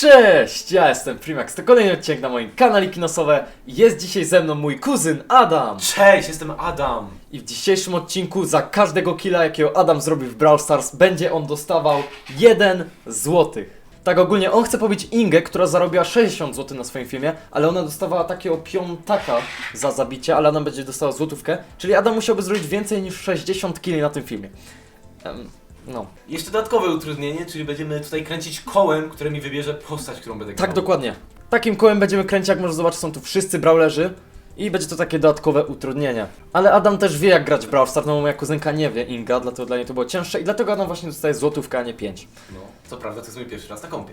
Cześć, ja jestem Primax, to kolejny odcinek na moim kanale Kinosowe. Jest dzisiaj ze mną mój kuzyn Adam. Cześć, jestem Adam. I w dzisiejszym odcinku za każdego killa, jakiego Adam zrobi w Brawl Stars, będzie on dostawał 1 złotych. Tak ogólnie, on chce pobić Ingę, która zarobiła 60 zł na swoim filmie, ale ona dostawała takiego piątaka za zabicie, ale Adam będzie dostał złotówkę, czyli Adam musiałby zrobić więcej niż 60 killi na tym filmie. Em, no, Jeszcze dodatkowe utrudnienie, czyli będziemy tutaj kręcić kołem, które mi wybierze postać, którą będę grał. tak dokładnie. Takim kołem będziemy kręcić, jak możesz zobaczyć, są tu wszyscy brawlerzy. I będzie to takie dodatkowe utrudnienie. Ale Adam też wie jak grać w Brawl Stars, no moja kuzynka nie wie, Inga, dlatego dla niej to było cięższe i dlatego Adam właśnie dostaje złotówkę, a nie 5. No, co prawda to jest mój pierwszy raz na kąpie.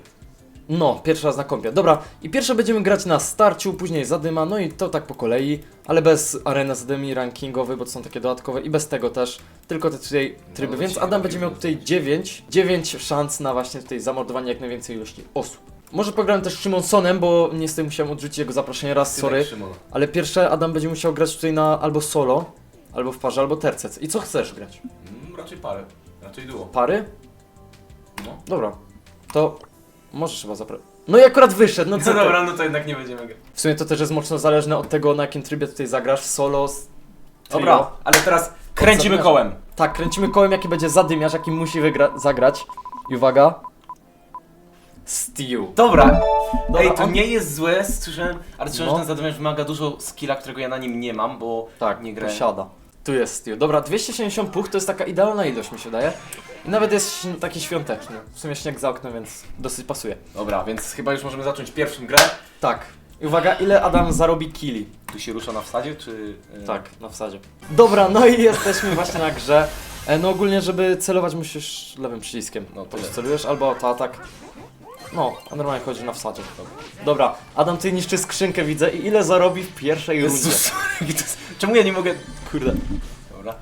No, pierwszy raz na kąpie. Dobra, i pierwsze będziemy grać na starciu, później zadyma, no i to tak po kolei, ale bez arena zadymi rankingowy, bo to są takie dodatkowe i bez tego też, tylko te tutaj tryby, No, więc Adam będzie miał tutaj 9, 9 szans na właśnie tutaj zamordowanie jak najwięcej ilości osób. Może pograłem też Szymonsonem, bo niestety musiałem odrzucić jego zaproszenie raz, sorry. tak. Ale pierwsze Adam będzie musiał grać tutaj na albo solo, albo w parze, albo tercet. I co chcesz grać? Mm, raczej parę, raczej duo. Pary? No. Dobra. To możesz chyba zapra... No i akurat wyszedł, no co No ty? dobra, no to jednak nie będziemy grać. W sumie to też jest mocno zależne od tego, na jakim trybie tutaj zagrasz, solo, s- trio. Dobra, ale teraz kręcimy kołem. Tak, kręcimy kołem, jaki będzie zadymiarz, jaki musi wygra- zagrać. I uwaga. Stew. Dobra. Dobra, Ej, to on- nie jest złe, słyszałem, ale słyszałem, No. że ten zadymiarz wymaga dużo skilla, którego ja na nim nie mam, bo Tak, nie grałem. siada. Tu jest Stew. Dobra, 270 puch to jest taka idealna ilość, mi się daje. I nawet jest śn- taki świąteczny. W sumie śnieg za oknem, więc dosyć pasuje. Dobra, więc chyba już możemy zacząć pierwszą grę. Tak. I uwaga, ile Adam zarobi killi? Tu się rusza na wsadzie, czy... e, Tak, na wsadzie. Dobra, no i jesteśmy właśnie na grze. E, No ogólnie, żeby celować musisz lewym przyciskiem. No, No to to celujesz albo autoatak. No, a normalnie chodzi na wsadzie. Dobra, Adam ty niszczy skrzynkę widzę i ile zarobi w pierwszej rundzie? Jezus, to czemu ja nie mogę... Kurde. Dobra.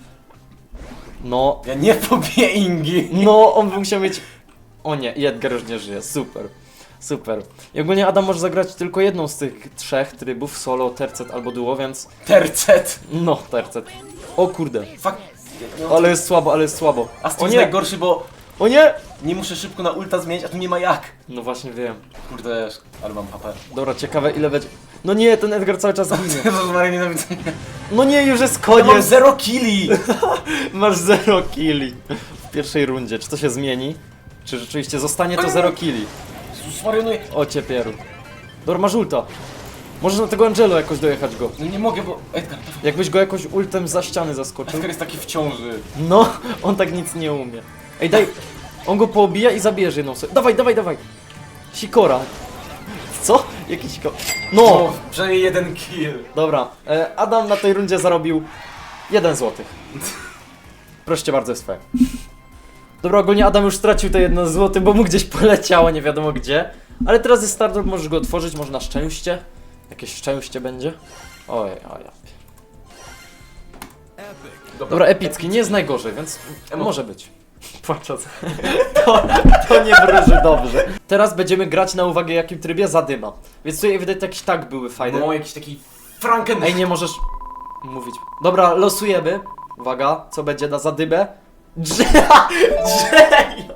No, Ja nie pobiję Ingi. no on by musiał mieć... O nie, i Edgar już nie żyje, super. Super. I ogólnie Adam może zagrać tylko jedną z tych trzech trybów, solo, tercet albo duo, więc... Tercet. No, tercet. O kurde. Fuck. No, Ale jest słabo, ale jest słabo. A O Steve jest nie, najgorszy, bo o nie! nie muszę szybko na ulta zmieniać, a tu nie ma jak. No właśnie wiem. Kurde, ale mam HP. Dobra, ciekawe ile będzie. No nie, ten Edgar cały czas ginie. Jezus Maria, nienawidzę. No nie, już jest Ja mam koniec. zero killi. Masz zero killi w pierwszej rundzie. Czy to się zmieni? Czy rzeczywiście zostanie to zero killi? Jezus Maria, no, ja- O ciepieru. Dobra, masz ulta. Możesz na tego Angelo jakoś dojechać go. no nie mogę, bo Edgar, Jakbyś go jakoś ultem za ściany zaskoczył. Edgar jest taki w ciąży. No, on tak nic nie umie. Ej, daj. On go poobija i zabierze jedną sobie. Dawaj, dawaj, dawaj. Sikora. Co? Jaki sikora? No! O, przynajmniej jeden kill. Dobra, e, Adam na tej rundzie zarobił 1 zł. Proszę bardzo, jest fair. Dobra, ogólnie Adam już stracił te 1 zł, bo mu gdzieś poleciało, nie wiadomo gdzie. Ale teraz jest start, możesz go otworzyć, może na szczęście. Jakieś szczęście będzie. Oj, oj. Dobra, epicki, nie jest najgorzej, więc może być. Płacząc. To, to nie wróży dobrze. Teraz będziemy grać na uwagę jakim trybie zadyma. Więc tutaj ewidentnie jakieś tak były fajne. No, jakiś taki Franken... Ej, nie możesz mówić. Dobra, losujemy. Uwaga, co będzie na zadybę? Drze... Drzejo!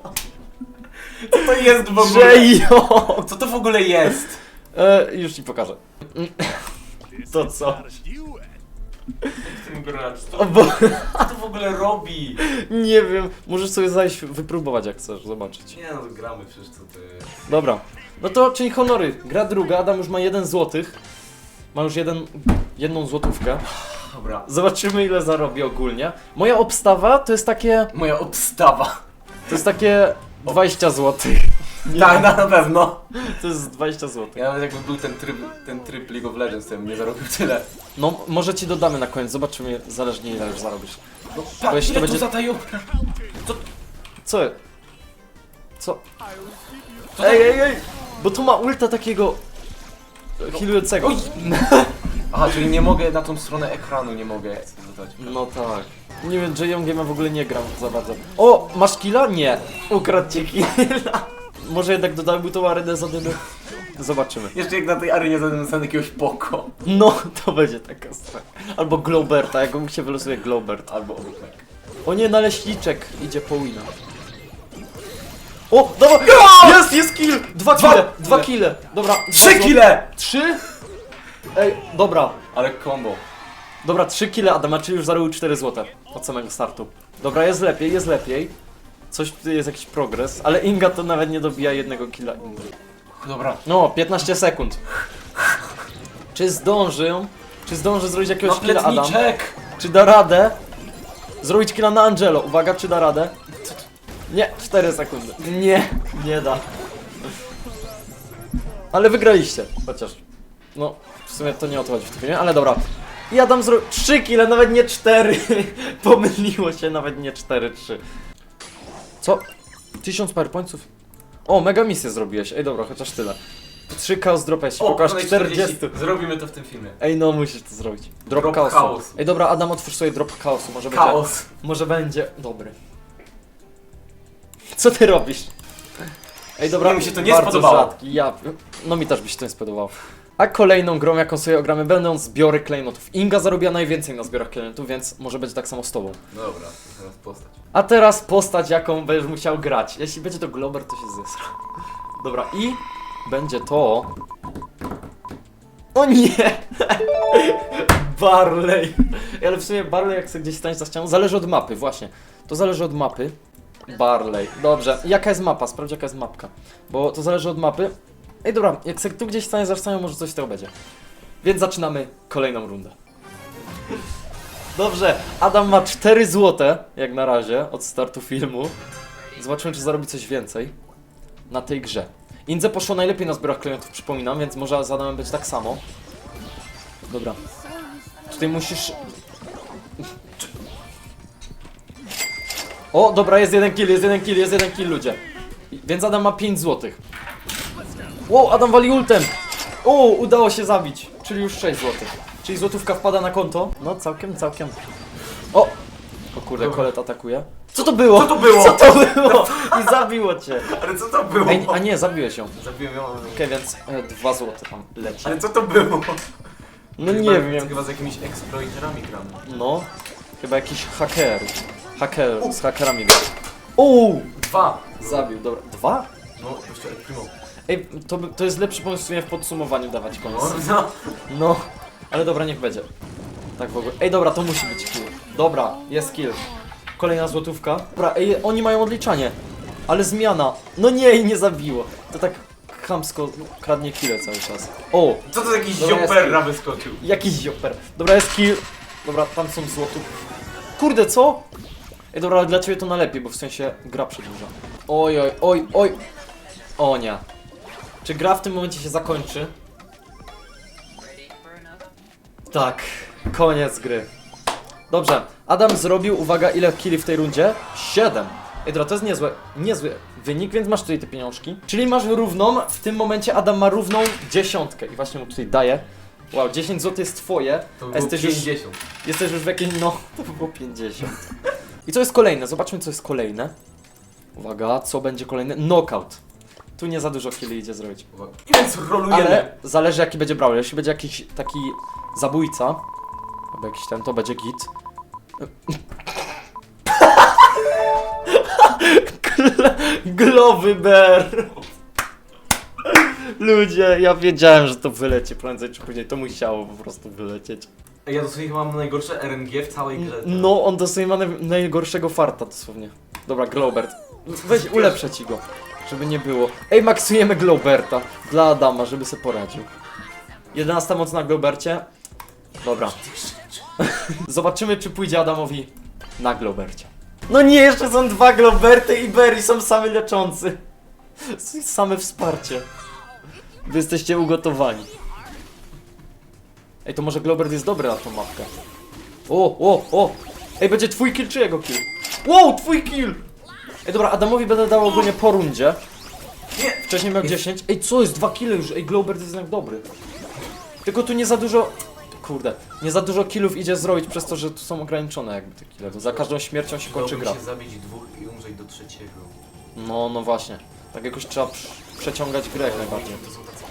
Co to jest w ogóle? Drzejo! Co to w ogóle jest? E, już ci pokażę. To co? Gracz, co, O, bo... co to w ogóle robi? Nie wiem, możesz sobie zajść wypróbować jak chcesz, zobaczyć. Nie no, to gramy przecież, co ty... Dobra. No to, czyli honory. Gra druga, Adam już ma jeden złotych. Ma już jeden, jedną złotówkę. Dobra. Zobaczymy ile zarobi ogólnie. Moja obstawa to jest takie, Moja obstawa. to jest takie 20 złotych. Tak, na, na pewno. To jest 20 zł. Ja nawet jakby był ten tryb, ten tryb League of Legends, to bym nie zarobił tyle. No, może ci dodamy na koniec, zobaczymy zależnie ile już zarobisz. No, jeśli ile to tu będzie- zadają? Co? Co? Co to- Ej, ej, ej! Bo tu ma ulta takiego... healującego. Aha, czyli nie mogę na tą stronę ekranu, nie mogę zadać. No tak. Nie wiem, J-Youngiem ja w ogóle nie gram za bardzo. O, masz killa? Nie. Ukradł cię killa. Może jednak dodamy mu tą arenę za dymy? Zobaczymy. Jeszcze jak na tej arenie zadałem jakiegoś poko. No, to będzie taka strona. Albo Globerta, jak mu się wylosuje Globert. Albo Olek. O nie, naleśniczek idzie po wina. O, dobra! Jest, jest kill! Dwa Dwa- kille, dwa ile? kille. Dobra, dwa Trzy kile! Trzy? Ej, dobra. Ale combo. Dobra, trzy kile Adama, czyli już zarobił 4 złote od samego startu. Dobra, jest lepiej, jest lepiej. Coś, tu jest jakiś progres, ale Inga to nawet nie dobija jednego killa Ingi. Dobra. No, 15 sekund. Czy zdążę? Czy zdąży zrobić jakiegoś killa Adam? Napletniczek! Czy da radę? Zrobić killa na Angelo. Uwaga, czy da radę? Nie, 4 sekundy. Nie, nie da. Ale wygraliście, chociaż. No, w sumie to nie o to chodzi w tym filmie, ale dobra. I Adam zrobił 3 kile, nawet nie 4. Pomyliło się, nawet nie 4, 3. Co? 1000 powerpointsów? O, mega misję zrobiłeś. Ej, dobra, chociaż tyle. 3 chaos dropałeś, pokaż ponad 40. Zrobimy to w tym filmie. Ej, no musisz to zrobić. Drop, Drop chaosu. chaosu. Ej, dobra, Adam, otwórz sobie drop chaosu. Może będzie. Chaos. Może będzie dobry. Co ty robisz? Ej, dobra, Mi się to nie bardzo spodobało. Rzadki. Ja, no mi też by się to nie spodobało. A kolejną grą, jaką sobie ogramy, będą zbiory klejnotów. Inga zarobiła najwięcej na zbiorach klejnotów, więc może być tak samo z tobą. Dobra, teraz postać. A teraz postać, jaką będziesz musiał grać. Jeśli będzie to Glober, to się zesra. Dobra, i będzie to... O nie! Barley! Ale w sumie Barley, jak sobie gdzieś staniesz za ścianą, zależy od mapy, właśnie. To zależy od mapy. Barley. Dobrze, jaka jest mapa? Sprawdź jaka jest mapka. Bo to zależy od mapy. Ej, dobra, jak sobie tu gdzieś staniesz za ścianą, może coś z tego będzie. Więc zaczynamy kolejną rundę. Dobrze, Adam ma 4 złote, jak na razie, od startu filmu. Zobaczymy, czy zarobi coś więcej na tej grze. Indze poszło najlepiej na zbiorach klientów, przypominam, więc może z Adamem być tak samo. Dobra. Tutaj musisz... O, dobra, jest jeden kill, jest jeden kill, jest jeden kill, ludzie. Więc Adam ma 5 złotych. Wow, Adam wali ultem! O, udało się zabić, czyli już 6 złotych. Czyli złotówka wpada na konto. No, całkiem, całkiem. O! O kurde, kolet atakuje. Co to było? Co to było? Co to było? I zabiło cię. Ale co to było? Ej, a nie, zabiłeś ją. Zabiłem ją. Okej, więc e, dwa złote tam leci. Ale co to było? No Chyba- nie wiem. Chyba z jakimiś exploiterami gramy. No, chyba jakiś haker. Haker, z hakerami gra. Uuu! Dwa. Zabił, dobra. Dwa? No, jeszcze El Primo. Ej, to, by- to jest lepszy pomysł w sumie w podsumowaniu dawać koniec. No. No, ale dobra, niech będzie. Tak w ogóle. Ej, dobra, to musi być kill. Dobra, jest kill. Kolejna złotówka. Dobra, ej, oni mają odliczanie. Ale zmiana. No nie, i nie zabiło. To tak chamsko kradnie kile cały czas. O, Co to za jakiś Dobra, jest zioperra wyskoczył? jakiś zioper. Dobra, jest kill. Dobra, tam są złotów. Kurde, co? Ej, dobra, ale dla ciebie to na lepiej, bo w sensie gra przedłuża. Oj, oj, oj, oj. O nie. Czy gra w tym momencie się zakończy? Tak, koniec gry. Dobrze, Adam zrobił, uwaga, ile killi w tej rundzie? 7. Ej, dobra, to jest niezłe, niezły wynik, więc masz tutaj te pieniążki. Czyli masz równą, w tym momencie Adam ma równą dziesiątkę i właśnie mu tutaj daję. Wow, 10 zł jest twoje, To było jesteś już, 50. jesteś już w jakimś, no, to by było 50. I co jest kolejne? Zobaczmy, co jest kolejne. Uwaga, co będzie kolejne? Knockout. Tu nie za dużo killi idzie zrobić. Więc rolujemy. Ale zależy jaki będzie brawler. Jeśli będzie jakiś taki zabójca, albo jakiś ten, to będzie git. Gl- Glowy bear. Ludzie, ja wiedziałem, że to wyleci prędzej czy później. To musiało po prostu wylecieć. Ja dosłownie chyba mam najgorsze RNG w całej grze. No, on dosłownie ma naj- najgorszego farta dosłownie. Dobra, Globert. Weź, ulepszę ci go, żeby nie było. Ej, maksujemy Globerta dla Adama, żeby sobie poradził. 11 moc na Globercie. Dobra. Zobaczymy, czy pójdzie Adamowi na Globercie. No nie, jeszcze są dwa Globerty i Berry są same leczący. Same wsparcie. Wy jesteście ugotowani. Ej, to może Globert jest dobry na tą mapkę. O, o, o! Ej, będzie twój kill czy jego kill? Wow, twój kill! Ej, dobra, Adamowi będę dał ogólnie po rundzie. Nie! Wcześniej miał 10. Ej, co jest? Dwa kille już. Ej, Globert jest jednak dobry. Tylko tu nie za dużo... Kurde, nie za dużo killów idzie zrobić przez to, że tu są ograniczone jakby te kille. To za każdą śmiercią się kończy gra. się zabić dwóch i umrzeć do trzeciego. No, no właśnie. Tak jakoś trzeba przy- przeciągać grę jak najbardziej. To są tacy.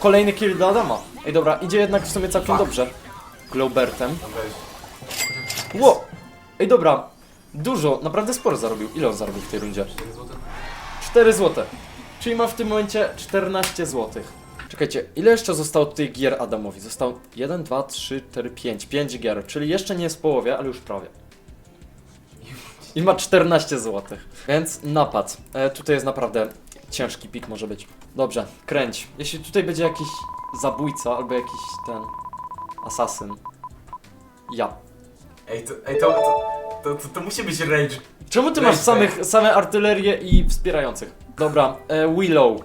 Kolejny kill dla Adama. Ej, dobra, idzie jednak w sumie całkiem dobrze. Globertem. Weź. Ło! Ej, dobra. Dużo, naprawdę sporo zarobił. Ile on zarobił w tej rundzie? 4 złote? 4 zł. Czyli ma w tym momencie 14 zł. Czekajcie, ile jeszcze zostało tutaj gier Adamowi? Zostało 1, 2, 3, 4, 5. 5 gier, czyli jeszcze nie jest w połowie, ale już prawie. I ma 14 zł. Więc napad. E, tutaj jest naprawdę ciężki pik może być. Dobrze, kręć. Jeśli tutaj będzie jakiś zabójca albo jakiś ten asasyn. Ja. Ej, to, ej, to, to, to, to, to musi być rage. Czemu ty masz Weź, samych, same artylerię i wspierających? Dobra, e, Willow.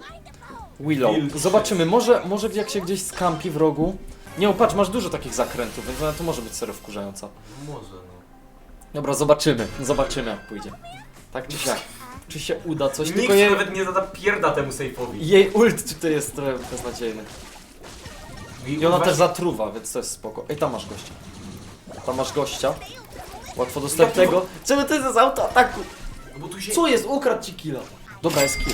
Willow. Zobaczymy, może, może jak się gdzieś skampi w rogu. Nie, o, patrz, masz dużo takich zakrętów, więc ona to może być serio wkurzająca. Może, no. Dobra, zobaczymy, zobaczymy jak pójdzie. Tak czy siak. Czy się uda coś, Nikt tylko jej, nawet nie zada pierda temu sejfowi. jej ult tutaj jest trochę beznadziejny. I ona też zatruwa, więc to jest spoko. Ej, tam masz gościa. Tam masz gościa. Łatwo dostępnego. Czemu to jest z autoataku? No Bo tu się... Co jest? Ukradł ci killa. Dobra, jest kill.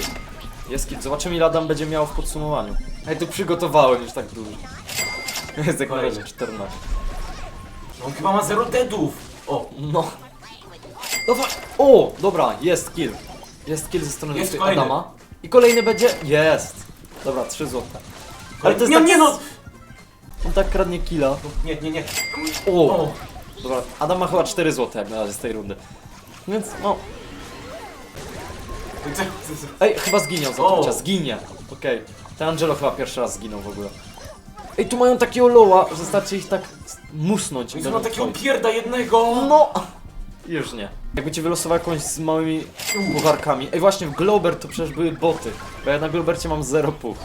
Jest kill. Zobaczymy ile Adam będzie miał w podsumowaniu. Ej, tu przygotowałem już tak dużo. Jest jak na razie 14. On chyba ma 0 deadów. O, No. Dobra. O, dobra, jest kill. Jest kill ze strony Jest kolejny. Adama. I kolejny będzie? Jest. Dobra, 3 złote. Ale to jest nie, tak... nie no! On tak kradnie killa. Nie, nie, nie. O. Dobra, Adam ma chyba 4 złote na razie z tej rundy. Więc no. Ej, chyba zginął za O. to Zginie. Okej. Ten Angelo chyba pierwszy raz zginął w ogóle. Ej, tu mają takiego loła, że starczy ich tak musnąć. Do są na takiego pierda jednego. No! Już nie. Jakby ci wylosował jakąś z małymi pucharkami. Ej, właśnie w Glober to przecież były boty. Bo ja na Globercie mam 0 puch.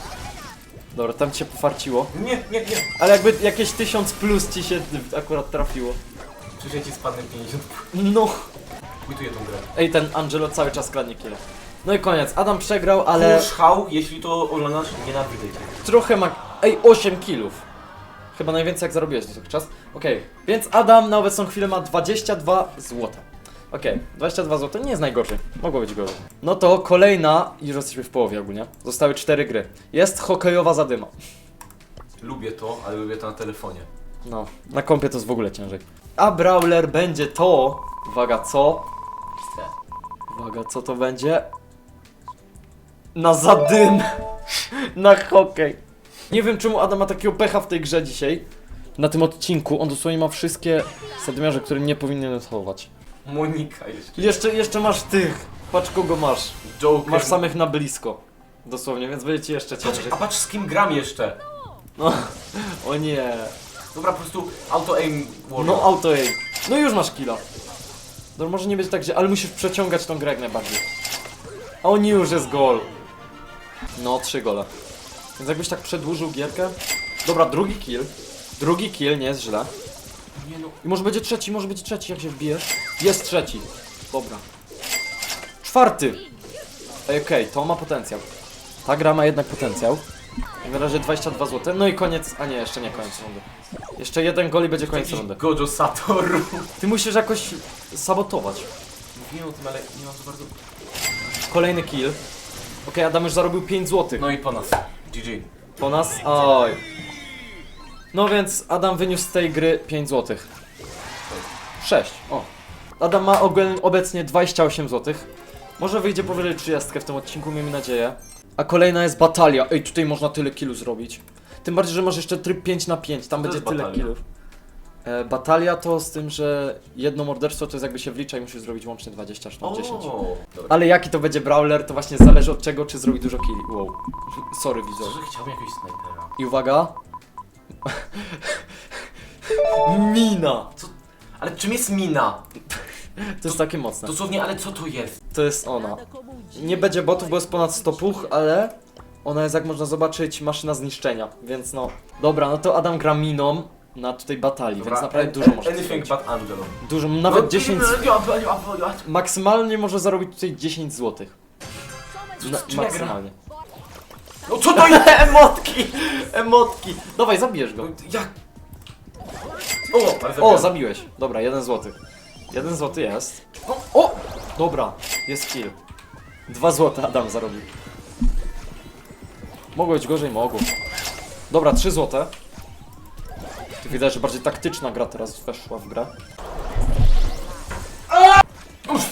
Dobra, tam cię pofarciło. Nie, nie, nie. Ale jakby jakieś 1000 plus ci się akurat trafiło. Przecież ja ci spadnę 50. No! Quituję tą grę. Ej, ten Angelo cały czas kradnie kill. No i koniec. Adam przegrał, ale Kurz jeśli to oglądasz, nienawidzę cię. trochę ma... Ej, 8 killów. Chyba najwięcej jak zarobiłeś dotychczas. Okej, więc Adam na obecną chwilę ma 22 zł. Okej, 22 zł nie jest najgorzej. Mogło być gorzej. No to kolejna, już jesteśmy w połowie ogólnie. Zostały 4 gry. Jest hokejowa zadyma. Lubię to, ale lubię to na telefonie. No, na kompie to jest w ogóle ciężej. A Brawler będzie to... Uwaga, co? Uwaga, co to będzie? Na zadym! na hokej. Nie wiem czemu Adam ma takiego pecha w tej grze dzisiaj. Na tym odcinku on dosłownie ma wszystkie zadymiarze, które nie powinien chować. Monika jeszcze. Jeszcze, jeszcze masz tych. Patrz kogo masz. Joker. Masz samych na blisko. Dosłownie, więc będzie ci jeszcze Patrz, ciężej. a patrz z kim gram jeszcze. No, o nie. Dobra, po prostu auto aim warrior. No auto aim. No już masz killa. No może nie być tak, że... Ale musisz przeciągać tą grę jak najbardziej. A oni już jest gol. No, trzy gole. Więc jakbyś tak przedłużył gierkę... Dobra, drugi kill. Drugi kill, nie jest źle. Nie no. I może będzie trzeci, może być trzeci, jak się wbijesz. Jest trzeci. Dobra. Czwarty. Ej, Okej, to ma potencjał. Ta gra ma jednak potencjał. Na razie 22 zł. No i koniec. A nie, jeszcze nie koniec rundy. Jeszcze jeden gol i będzie koniec Jakiś rundy. Gojo Satoru. Ty musisz jakoś sabotować. Mówiłem o tym, ale nie mam za bardzo... Kolejny kill. Okej, Adam już zarobił 5 zł. No i po nas. GG. Po nas? Oj. No więc Adam wyniósł z tej gry 5 zł. 6. O. Adam ma obecnie 28 zł. Może wyjdzie powyżej 30 w tym odcinku, miejmy nadzieję. A kolejna jest batalia. Ej, tutaj można tyle killu zrobić. Tym bardziej, że masz jeszcze tryb 5 na 5 tam Co będzie tyle batalia? killów. E, batalia to z tym, że jedno morderstwo to jest jakby się wlicza i musisz zrobić łącznie 20 czy tam 10. O, dobra. Ale jaki to będzie brawler, to właśnie zależy od czego, czy zrobi dużo killi. Wow. Sorry, widzowie. Szczerze chciałbym jakiegoś snajpera. I uwaga. Mina! Ale czym jest mina? To jest takie mocne. Dosłownie, ale co to jest? To jest ona. Nie będzie botów, bo jest ponad 100 puch, ale ona jest, jak można zobaczyć, maszyna zniszczenia, więc no. Dobra, no to Adam gra miną na tutaj batalii, więc naprawdę dużo może Anything zrobić. but Angelo. Dużo, nawet 10... No, Maksymalnie może zarobić tutaj 10 zł. Na, czym ja maksymalnie. No co to jest? Emotki! Emotki! Dawaj, zabijesz go. Jak? O, O, zabiłeś. Dobra, jeden złoty. Jeden złoty jest. O! Dobra, jest kill. Dwa złote Adam zarobił. Mogło być gorzej, mogło. Dobra, trzy złote. Widać, że bardziej taktyczna gra teraz weszła w grę.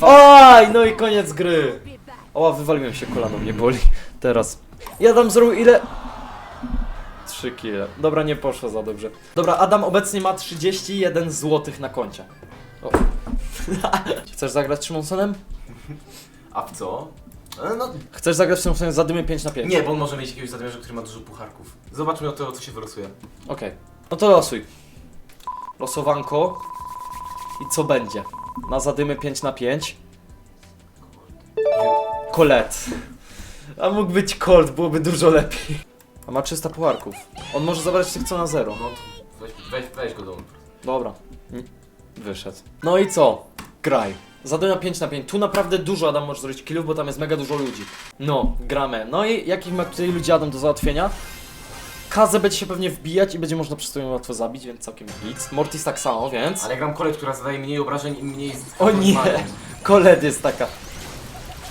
Aj, no i koniec gry. O, wywaliłem się kolano, mnie boli. Teraz. Ja tam zrobił ile? 3 kile. Dobra, nie poszło za dobrze. Dobra, Adam obecnie ma 31 zł na koncie. O. Chcesz zagrać Szymonsonem? A w co? E, No, Chcesz zagrać Szymonsonem za dymy 5 na 5? nie, bo on może mieć jakiegoś zadymierza, który ma dużo pucharków. Zobaczmy o to, co się wylosuje. Okej. No to losuj. Losowanko. I co będzie? Na zadymy 5 na 5. Colette. A mógł być Colt, byłoby dużo lepiej. A ma 300 pucharków. On może zabrać tych co na zero. No to weź, weź, weź go do mnie. Dobra. Mm, Wyszedł. No i co? Graj. Zadania 5 na 5. Tu naprawdę dużo Adam może zrobić killów, bo tam jest mega dużo ludzi. No, gramy. No i jakich ma tutaj ludzi Adam do załatwienia? Kazę będzie się pewnie wbijać i będzie można przez to ją łatwo zabić, więc całkiem nic. Mortis tak samo, więc... Ale gram kolej, która zadaje mniej obrażeń i mniej... z- O nie! Koled jest taka.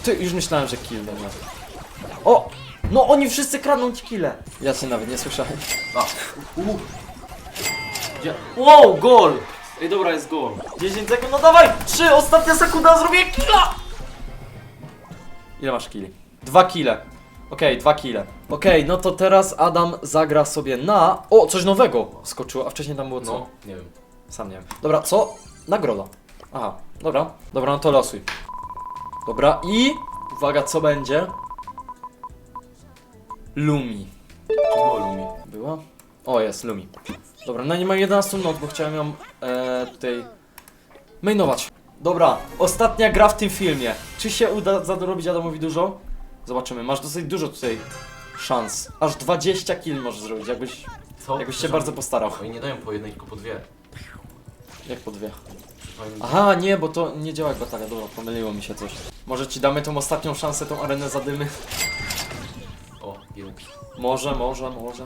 Ty, już myślałem, że kill będzie. O! No oni wszyscy kradną ci kille. Ja się nawet nie słyszałem. A, u, Gdzie? Wow, gol! Ej, dobra, jest gol. 10 sekund, no dawaj! 3, ostatnia sekunda, zrobię killa! Ile masz killi? Dwa kile. Okej, dwa kile. Okej, no to teraz Adam zagra sobie na... O, coś nowego skoczyło, a wcześniej tam było co? no, nie wiem. Sam nie wiem. Dobra, co? Nagroda. Aha, dobra. Dobra, no to losuj. Dobra, i... Uwaga, co będzie? Lumi. Czy było Lumi? Była? O, jest, Lumi. Dobra, no nie mam 11 minut, bo chciałem ją e, tutaj mainować. Dobra, ostatnia gra w tym filmie. Czy się uda zarobić Adamowi dużo? Zobaczymy. Masz dosyć dużo tutaj szans. Aż 20 kill możesz zrobić, jakbyś, Co? jakbyś się Przepraszam. bardzo postarał. Oni nie dają po jednej, tylko po dwie. Jak po dwie. Aha, nie, bo to nie działa jak batalia. Dobra, pomyliło mi się coś. Może ci damy tą ostatnią szansę, tą arenę zadymy? Może, może, może.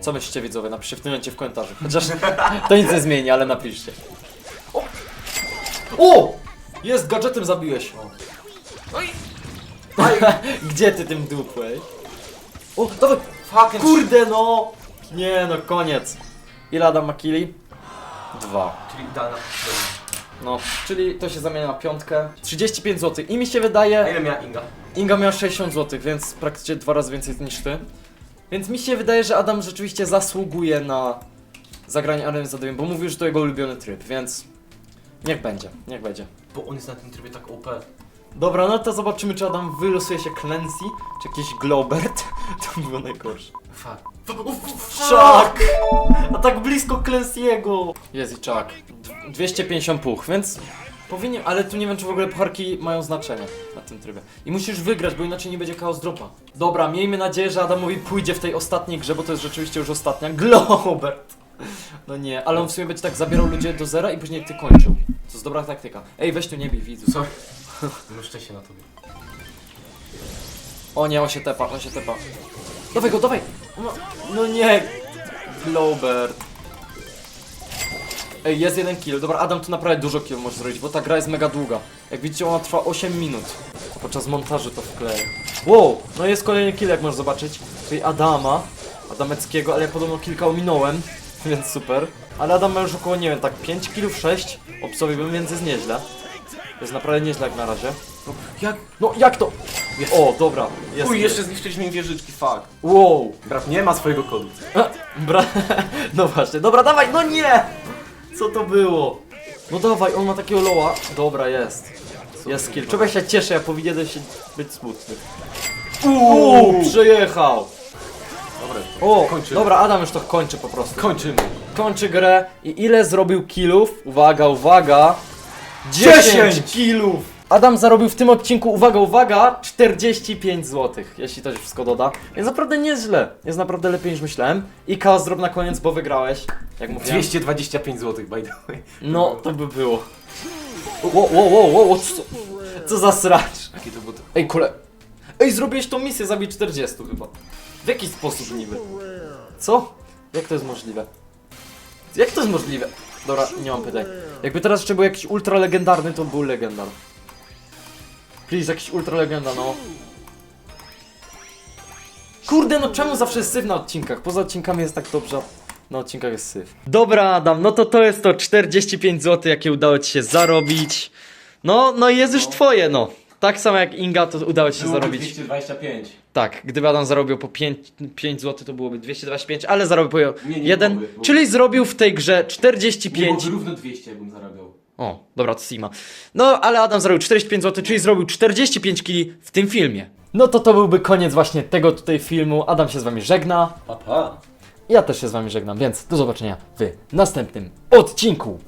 Co myślicie widzowie? Napiszcie w tym momencie w komentarzu. Chociaż to nic nie zmieni, ale napiszcie. O! o! Jest, gadżetem zabiłeś. O. Gdzie ty tym dupłeś? O, dawaj! Fucking Kurde no! Nie no, koniec. Ile Adam ma killi? Dwa. No, czyli to się zamienia na piątkę. 35 zł. I mi się A wydaje... ile miała Inga? Inga miała 60 zł, więc praktycznie dwa razy więcej niż ty. Więc mi się wydaje, że Adam rzeczywiście zasługuje na zagranie Areny Zadymium, bo mówił, że to jego ulubiony tryb, więc niech będzie, niech będzie. Bo on jest na tym trybie tak OP. Dobra, no to zobaczymy, czy Adam wylosuje się Clancy, czy jakiś Globert. To było najgorsze. Fuck. Chuck! A tak blisko Clancy'ego! Jest i Chuck. D- 250 puch, więc powinien, ale tu nie wiem, czy w ogóle pucharki mają znaczenie na tym trybie. I musisz wygrać, bo inaczej nie będzie chaos dropa. Dobra, miejmy nadzieję, że Adamowi pójdzie w tej ostatniej grze, bo to jest rzeczywiście już ostatnia. Globert! No nie, ale on w sumie będzie tak zabierał ludzi do zera i później ty kończył. To jest dobra taktyka. Ej, weź tu nie bij widzów. Co? No szczęście na tobie. O nie, on się tepa, on się tepa. Dawaj go, dawaj! No, no nie! Globert. Ej, jest jeden kill. Dobra, Adam tu naprawdę dużo kill może zrobić, bo ta gra jest mega długa. Jak widzicie, ona trwa 8 minut. Podczas montażu to wkleję. Wow! No jest kolejny kill, jak możesz zobaczyć. Czyli Adama. Adameckiego, ale ja podobno kilka ominąłem, więc super. Ale Adam ma już około, nie wiem, tak 5 killów, 6. Obstawiłbym, więc jest nieźle. To jest naprawdę nieźle jak na razie. No, jak? No, jak to? O, dobra. Jest Uj, jeszcze zniszczyliśmy im wieżyczki, fuck. Wow! Brat nie ma swojego kodu. A, Bra... No właśnie, dobra, dawaj, no nie! Co to było? No dawaj, on ma takiego loła. Dobra, jest. Jest kill. Czego ja się cieszę, ja powinienem się być smutny. Uuu, przejechał! Dobra, O, kończymy. dobra, Adam już to kończy po prostu. Kończymy. Kończy grę i ile zrobił killów? Uwaga, uwaga! 10 10 killów! Adam zarobił w tym odcinku, uwaga, uwaga, 45 zł, jeśli to się wszystko doda. Jest naprawdę nieźle. Jest naprawdę lepiej niż myślałem. I chaos zrob na koniec, bo wygrałeś. Jak mówiłem. 225 zł, by the way. No, to by było. Wo, wo, wo, wo, wo, co, co za sracz. To? Ej, kole... Ej, zrobiłeś tą misję, zabij 40 chyba. W jaki sposób niby? Co? Jak to jest możliwe? Jak to jest możliwe? Dobra, nie mam pytań. Jakby teraz jeszcze był jakiś ultra legendarny, to był legendar. Please, jakiś ultra legenda, no. Kurde, no czemu zawsze jest syf na odcinkach? Poza odcinkami jest tak dobrze, na odcinkach jest syf. Dobra, Adam, no to to jest to 45 zł, jakie udało Ci się zarobić. No, no i jest już twoje, no. Tak samo jak Inga, to udało ci się zarobić. 225. Tak, gdyby Adam zarobił po 5, 5 zł, to byłoby 225, ale zarobił po Nie, nie jeden, byłoby, byłoby. czyli zrobił w tej grze Nie, 45. bo równo 200 bym zarabiał. O, dobra, to Sima. No, ale Adam zrobił 45 zł, czyli zrobił 45 kili w tym filmie. No to to byłby koniec właśnie tego tutaj filmu. Adam się z wami żegna. Papa. Ja też się z wami żegnam, więc do zobaczenia w następnym odcinku.